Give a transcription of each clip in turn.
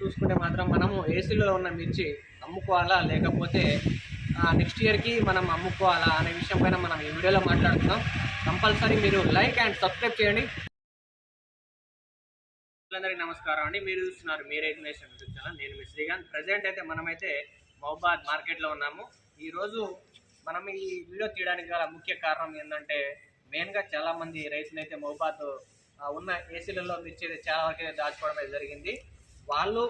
చూసుకుంటే మాత్రం మనము ఏసీలో ఉన్న మిర్చి అమ్ముకోవాలా లేకపోతే నెక్స్ట్ ఇయర్కి మనం అమ్ముకోవాలా? అనే విషయం పైన మనం ఈ వీడియోలో మాట్లాడుతున్నాం కంపల్సరీ మీరు లైక్ అండ్ సబ్స్క్రైబ్ చేయండి. అందరికీ నమస్కారం అండి. మీరు చూస్తున్నారు మీరు ఇన్వేషన్ యూట్యూబ్ ఛానల్. నేను మీ శ్రీకాంత్. ప్రజెంట్ అయితే మనమైతే మహబాద్ మార్కెట్లో ఉన్నాము. ఈరోజు మనం ఈ వీడియో తీయడానికి గల ముఖ్య కారణం ఏంటంటే మెయిన్గా చాలామంది రైతులు అయితే మహబాద్ ఉన్న ఏసీలలో మిర్చి అయితే చాలా వరకు అయితే దాచుకోవడం జరిగింది. వాళ్ళు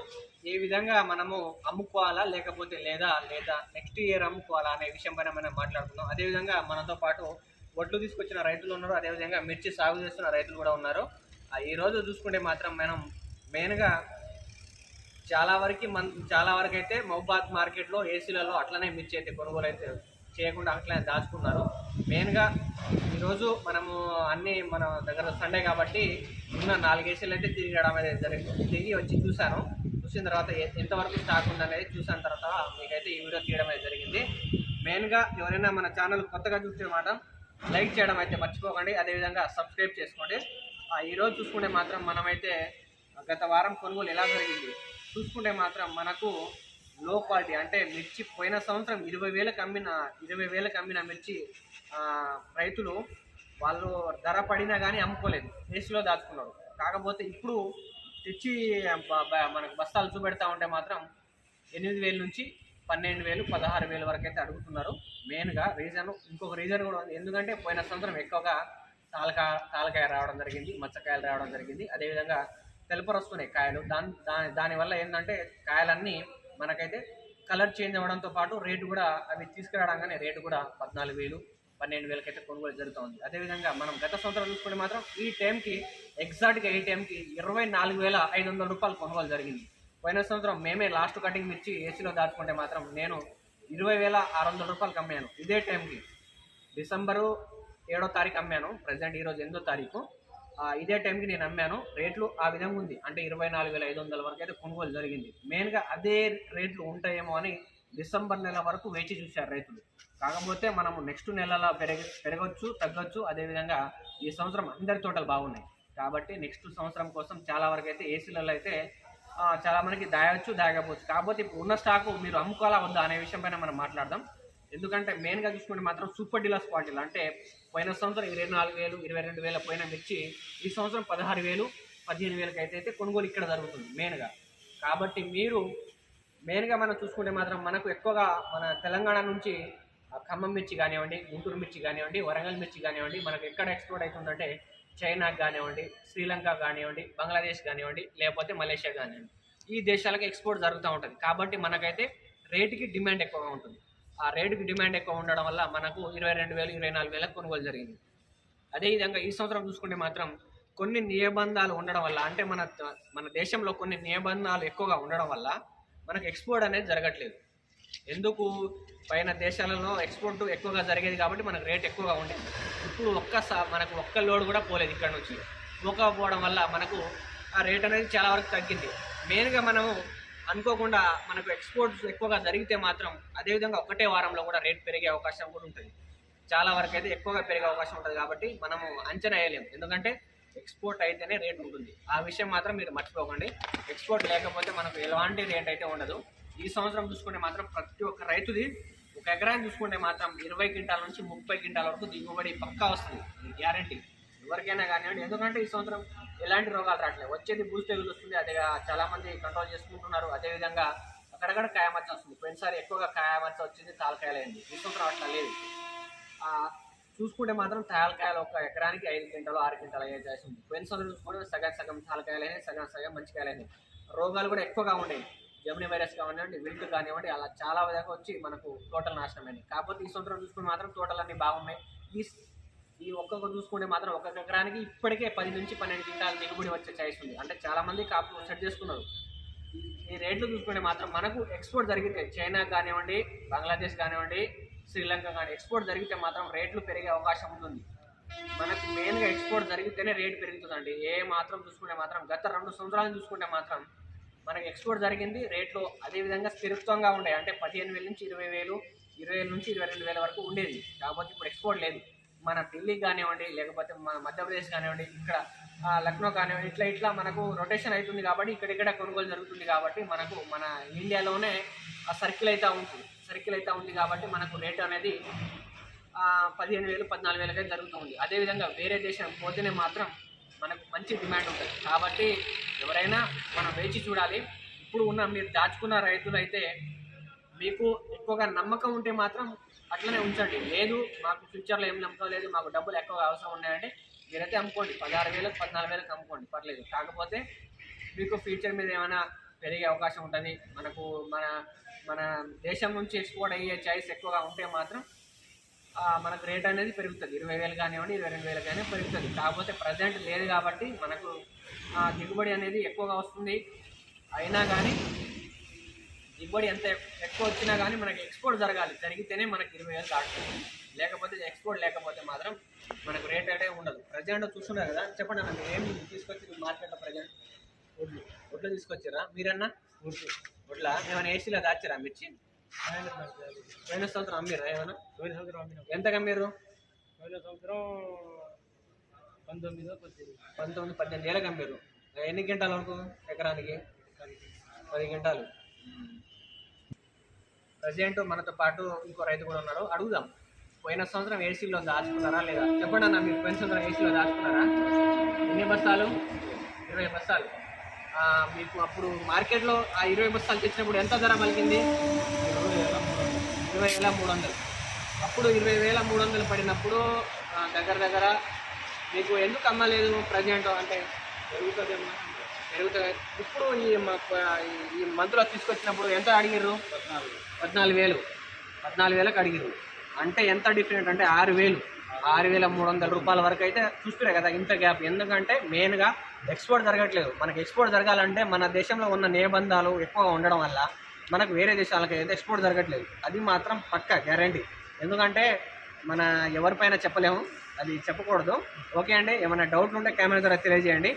ఏ విధంగా మనము అమ్ముకోవాలా లేకపోతే లేదా లేదా నెక్స్ట్ ఇయర్ అమ్ముకోవాలా అనే విషయం పైన మనం మాట్లాడుకుందాం. అదేవిధంగా మనతో పాటు ఒడ్లు తీసుకొచ్చిన రైతులు ఉన్నారు. అదేవిధంగా మిర్చి సాగు చేస్తున్న రైతులు కూడా ఉన్నారు. ఆ, చూసుకుంటే మాత్రం మనం మెయిన్గా చాలా వరకు మన చాలా వరకు అయితే మహబాద్ మార్కెట్లో ఏసీలలో అట్లనే మిర్చి అయితే కొనుగోలు అయితే చేయకుండా అట్లనే దాచుకున్నారు. మెయిన్గా ఈరోజు మనము అన్ని మన దగ్గర సండే కాబట్టి ఉన్న నాలుగేసీలు అయితే తిరగడం అనేది జరిగింది. తిరిగి వచ్చి చూశాను. చూసిన తర్వాత ఎంతవరకు స్టాక్ ఉందనేది చూసిన తర్వాత మీకైతే ఈ వీడియో తీయడం అయితే జరిగింది. మెయిన్గా ఎవరైనా మన ఛానల్ కొత్తగా చూస్తే మాట లైక్ చేయడం అయితే మర్చిపోకండి. అదేవిధంగా సబ్స్క్రైబ్ చేసుకోండి. ఆ, ఈరోజు చూసుకుంటే మాత్రం మనమైతే గత వారం కొనుగోలు ఎలా జరిగింది? చూసుకుంటే మాత్రం మనకు లో క్వాలిటీ అంటే మిర్చి పోయిన సంవత్సరం ఇరవై వేలకు అమ్మిన ఇరవై వేలకు అమ్మిన మిర్చి రైతులు వాళ్ళు ధర పడినా కానీ అమ్ముకోలేదు. ఏసీలో దాచుకున్నారు. కాకపోతే ఇప్పుడు తెచ్చి మనకు బస్తాలు చూపెడతా ఉంటే మాత్రం ఎనిమిది వేల నుంచి పన్నెండు వేలు పదహారు వేలు వరకు అయితే అడుగుతున్నారు. మెయిన్గా రీజన్ ఇంకొక రీజన్ కూడా ఉంది. ఎందుకంటే పోయిన సంవత్సరం ఎక్కువగా తాలకా తాలకాయ రావడం జరిగింది మచ్చకాయలు రావడం జరిగింది. అదేవిధంగా తెలుపరు వస్తున్నాయి కాయలు. దాని దాని దానివల్ల ఏంటంటే కాయలన్నీ మనకైతే కలర్ చేంజ్ అవ్వడంతో పాటు రేటు కూడా అవి తీసుకురావడంగానే రేటు కూడా పద్నాలుగు వేలు పన్నెండు వేలకి అయితే కొనుగోలు జరుగుతుంది. అదేవిధంగా మనం గత సంవత్సరం చూసుకుంటే మాత్రం ఈ టైంకి ఎగ్జాక్ట్గా ఈ టైంకి ఇరవై నాలుగు వేల ఐదు వందల రూపాయలు కొనుగోలు జరిగింది. పోయిన సంవత్సరం మేమే లాస్ట్ కటింగ్ మిర్చి ఏసీలో దాచుకుంటే మాత్రం నేను ఇరవై వేల ఆరు వందల రూపాయలు అమ్మాను ఇదే టైంకి డిసెంబరు ఏడో తారీఖు అమ్మాను ప్రజెంట్ ఈరోజు ఎనిమిదో తారీఖు. ఇదే టైంకి నేను అమ్మాను. రేట్లు ఆ విధంగా ఉంది. అంటే ఇరవై నాలుగు వేల ఐదు వందల వరకు అయితే కొనుగోలు జరిగింది. మెయిన్గా అదే రేట్లు ఉంటాయేమో అని డిసెంబర్ నెల వరకు వేచి చూశారు రైతులు. కాకపోతే మనము నెక్స్ట్ నెలలో పెరగ పెరగచ్చు తగ్గొచ్చు. అదేవిధంగా ఈ సంవత్సరం అందరి తోటలు బాగున్నాయి. కాబట్టి నెక్స్ట్ సంవత్సరం కోసం చాలా వరకు అయితే ఏసీలలో అయితే చాలా మనకి దాయవచ్చు దాగకపోవచ్చు కాకపోతే ఇప్పుడు ఉన్న స్టాకు మీరు అమ్ముకోవాలా వద్దా అనే విషయం పైన మనం మాట్లాడదాం. ఎందుకంటే మెయిన్గా చూసుకుంటే మాత్రం సూపర్ డీలర్స్ క్వాలిటీలు అంటే పోయిన సంవత్సరం ఇరవై నాలుగు వేలు ఇరవై రెండు వేల పోయిన మిర్చి ఈ సంవత్సరం పదహారు వేలు పదిహేను వేలకి అయితే అయితే కొనుగోలు ఇక్కడ జరుగుతుంది మెయిన్గా కాబట్టి మీరు మెయిన్గా మనం చూసుకుంటే మాత్రం మనకు ఎక్కువగా మన తెలంగాణ నుంచి ఖమ్మం మిర్చి కానివ్వండి గుంటూరు మిర్చి కానివ్వండి వరంగల్ మిర్చి కానివ్వండి మనకు ఎక్కడ ఎక్స్పోర్ట్ అవుతుందంటే చైనాకి కానివ్వండి శ్రీలంక కానివ్వండి బంగ్లాదేశ్ కానివ్వండి లేకపోతే మలేషియా కానివ్వండి. ఈ దేశాలకు ఎక్స్పోర్ట్ జరుగుతూ ఉంటుంది. కాబట్టి మనకైతే రేటుకి డిమాండ్ ఎక్కువగా ఉంటుంది. ఆ రేటుకి డిమాండ్ ఎక్కువ ఉండడం వల్ల మనకు ఇరవై రెండు వేలు ఇరవై నాలుగు వేలకు కొనుగోలు జరిగింది. అదేవిధంగా ఈ సంవత్సరం చూసుకుంటే మాత్రం కొన్ని నిబంధనలు ఉండడం వల్ల అంటే మన మన దేశంలో కొన్ని నిబంధనలు ఎక్కువగా ఉండడం వల్ల మనకు ఎక్స్పోర్ట్ అనేది జరగట్లేదు. ఎందుకు? పైన దేశాలలో ఎక్స్పోర్ట్ ఎక్కువగా జరిగేది కాబట్టి మనకు రేట్ ఎక్కువగా ఉండేది. ఇప్పుడు ఒక్క మనకు ఒక్క లోడ్ కూడా పోలేదు ఇక్కడ నుంచి. పోకపోవడం వల్ల మనకు ఆ రేట్ అనేది చాలా వరకు తగ్గింది. మెయిన్గా మనము అనుకోకుండా మనకు ఎక్స్పోర్ట్స్ ఎక్కువగా జరిగితే మాత్రం అదేవిధంగా ఒకటే వారంలో కూడా రేట్ పెరిగే అవకాశం కూడా ఉంటుంది. చాలా వరకు అయితే ఎక్కువగా పెరిగే అవకాశం ఉంటుంది కాబట్టి మనము అంచనా వేయలేము. ఎందుకంటే ఎక్స్పోర్ట్ అయితేనే రేట్ ఉంటుంది. ఆ విషయం మాత్రం మీరు మర్చిపోకండి. ఎక్స్పోర్ట్ లేకపోతే మనకు ఎలాంటి రేట్ అయితే ఉండదు. ఈ సంవత్సరం చూసుకుంటే మాత్రం ప్రతి ఒక్క రైతుది ఒక ఎకరాన్ని చూసుకుంటే మాత్రం ఇరవై క్వింటాల నుంచి ముప్పై క్వింటాల వరకు దిగుబడి పక్కా వస్తుంది. గ్యారంటీ ఎవరికైనా కానివ్వండి. ఎందుకంటే ఈ సంవత్సరం ఎలాంటి రోగాలు రావట్లేదు. వచ్చేది బూస్ట్ తెగులు వస్తుంది అదే చాలామంది కంట్రోల్ చేసుకుంటున్నారు. అదేవిధంగా అక్కడక్కడ కాయమచ్చ వస్తుంది. పోయినసారి ఎక్కువగా కాయమచ్చ వచ్చింది తాలకాయలైంది ఈ సంవత్సరం లేదు. చూసుకుంటే మాత్రం తాలకాయలు ఒక ఎకరానికి ఐదు క్వింటాలు ఆరు క్వింటాలు అయ్యే ఛాయిస్ ఉంది. పోయినసారి చూసుకుంటే సగం సగం తాలకాయలైనాయి సగం సగం మంచి కాయలైనాయి రోగాలు కూడా ఎక్కువగా ఉండేవి జమిని వైరస్ కానివ్వండి విల్ట్ కానివ్వండి అలా చాలా విధంగా వచ్చి మనకు తోటలు నాశనమైనవి కాకపోతే ఈ సంవత్సరం చూసుకుని మాత్రం టోటల్ అన్నీ బాగున్నాయి. ఈ ఈ ఒక్కొక్క చూసుకుంటే మాత్రం ఒక్కొక్క ఎకరానికి ఇప్పటికే పది నుంచి పన్నెండు క్వింటాలు దిగుబడి వచ్చే ఛాయిస్ ఉంది. అంటే చాలామంది కాపు సెట్ చేసుకున్నారు. ఈ- రేట్లు చూసుకుంటే మాత్రం మనకు ఎక్స్పోర్ట్ జరిగితే చైనా కానివ్వండి బంగ్లాదేశ్ కానివ్వండి శ్రీలంక కానీ ఎక్స్పోర్ట్ జరిగితే మాత్రం రేట్లు పెరిగే అవకాశం ఉంటుంది. మనకు మెయిన్గా ఎక్స్పోర్ట్ జరిగితేనే రేట్ పెరుగుతుందండి. ఏ మాత్రం చూసుకుంటే మాత్రం గత రెండు సంవత్సరాలు చూసుకుంటే మాత్రం మనకు ఎక్స్పోర్ట్ జరిగింది రేట్లు అదేవిధంగా స్థిరత్వంగా ఉండే. అంటే పదిహేను వేల నుంచి ఇరవై వేలు ఇరవై వేల నుంచి ఇరవై రెండు వేల వరకు ఉండేది. కాకపోతే ఇప్పుడు ఎక్స్పోర్ట్ లేదు. మన ఢిల్లీ కానివ్వండి లేకపోతే మన మధ్యప్రదేశ్ కానివ్వండి ఇక్కడ లక్నో కానివ్వండి ఇట్లా ఇట్లా మనకు రొటేషన్ అవుతుంది కాబట్టి ఇక్కడిక్కడ కొనుగోలు జరుగుతుంది కాబట్టి మనకు మన ఇండియాలోనే ఆ సర్కిల్ అయితే ఉంటుంది. సర్కిల్ అయితే ఉంది కాబట్టి మనకు రేట్ అనేది పదిహేను వేలు పద్నాలుగు వేలకే జరుగుతుంది అదేవిధంగా వేరే దేశం పోతేనే మాత్రం మనకు మంచి డిమాండ్ ఉంటుంది. కాబట్టి ఎవరైనా మనం వేచి చూడాలి. ఇప్పుడు ఉన్న మీరు దాచుకున్న రైతులు అయితే మీకు ఎక్కువగా నమ్మకం ఉంటే మాత్రం అట్లనే ఉంచండి. లేదు మాకు ఫ్యూచర్లో ఏం నమ్మకం లేదు మాకు డబ్బులు ఎక్కువ అవసరం ఉన్నాయంటే మీరైతే అమ్ముకోండి. పదహారు వేలకు పద్నాలుగు వేలకు అమ్ముకోండి. పర్లేదు. కాకపోతే మీకు ఫ్యూచర్ మీద ఏమైనా పెరిగే అవకాశం ఉంటుంది మనకు మన మన దేశం నుంచి ఎక్స్పోర్ట్ అయ్యే చాయిస్ ఎక్కువగా ఉంటే మాత్రం మనకు రేట్ అనేది పెరుగుతుంది. ఇరవై వేలు కానివ్వండి ఇరవై రెండు వేలు కానీ పెరుగుతుంది. కాకపోతే ప్రజెంట్ లేదు కాబట్టి మనకు ఆ, దిగుబడి అనేది ఎక్కువగా వస్తుంది. అయినా కానీ దిగుబడి ఎంత ఎక్కువ వచ్చినా కానీ మనకి ఎక్స్పోర్ట్ జరగాలి. జరిగితేనే మనకి ఇరవై వేలు దాటుతుంది. లేకపోతే ఎక్స్పోర్ట్ లేకపోతే మాత్రం మనకు రేట్ అంటే ఉండదు. ప్రజెంట్ చూస్తున్నారు కదా చెప్పండి అన్న మీరు ఏం తీసుకొచ్చి మార్కెట్లో ప్రజెంట్ వడ్లు వడ్లు తీసుకొచ్చారా? మీరన్నా? వడ్లు. వడ్ల? ఏమైనా ఏసీలో దాచారా మిర్చి? పోయిన సంవత్సరం అమ్మిరా ఏమైనా? పోయిన సంవత్సరం అమ్మినాం. ఎంతగా మీరు పోయిన సంవత్సరం పంతొమ్మిదో పద్దెనిమిది. పంతొమ్మిది పద్దెనిమిది ఏళ్ళకి అమ్మారు ఎన్ని గంటల వరకు ఎకరానికి? పది గంటలు ప్రజెంట్ మనతో పాటు ఇంకో రైతు కూడా ఉన్నారు అడుగుదాం. పోయిన సంవత్సరం ఏసీలో దాచుకున్నారా లేదా? చెప్పండి అన్న మీరు పోయిన సంవత్సరం ఏసీలో దాచుకున్నారా? ఎన్ని బస్తాలు? ఇరవై బస్తాలు. మీకు అప్పుడు మార్కెట్లో ఆ ఇరవై బస్తాలు తెచ్చినప్పుడు ఎంత ధర పలికింది? ఇరవై వేల మూడు వందలు. అప్పుడు ఇరవై వేల మూడు వందలు పడినప్పుడు దగ్గర దగ్గర మీకు ఎందుకు అమ్మలేదు ప్రజెంట్? అంటే జరుగుతుందేమో పెరుగుతుంది ఇప్పుడు ఈ ఈ మంత్లో తీసుకొచ్చినప్పుడు ఎంత అడిగారు పద్నాలుగు పద్నాలుగు వేలు. పద్నాలుగు వేలకు అడిగారు అంటే ఎంత డిఫరెంట్ అంటే ఆరు వేలు. ఆరు వేల మూడు వందల రూపాయల వరకు అయితే చూస్తురే కదా ఇంత గ్యాప్. ఎందుకంటే మెయిన్గా ఎక్స్పోర్ట్ జరగట్లేదు. మనకి ఎక్స్పోర్ట్ జరగాలంటే మన దేశంలో ఉన్న నిబంధాలు ఎక్కువగా ఉండడం వల్ల మనకు వేరే దేశాలకు అయితే ఎక్స్పోర్ట్ జరగట్లేదు. అది మాత్రం పక్క గ్యారంటీ ఎందుకంటే మన ఎవరిపైన చెప్పలేము. అది చెప్పకూడదు. ఓకే అండి. ఏమైనా డౌట్లు ఉంటే కెమెరా ద్వారా తెలియజేయండి.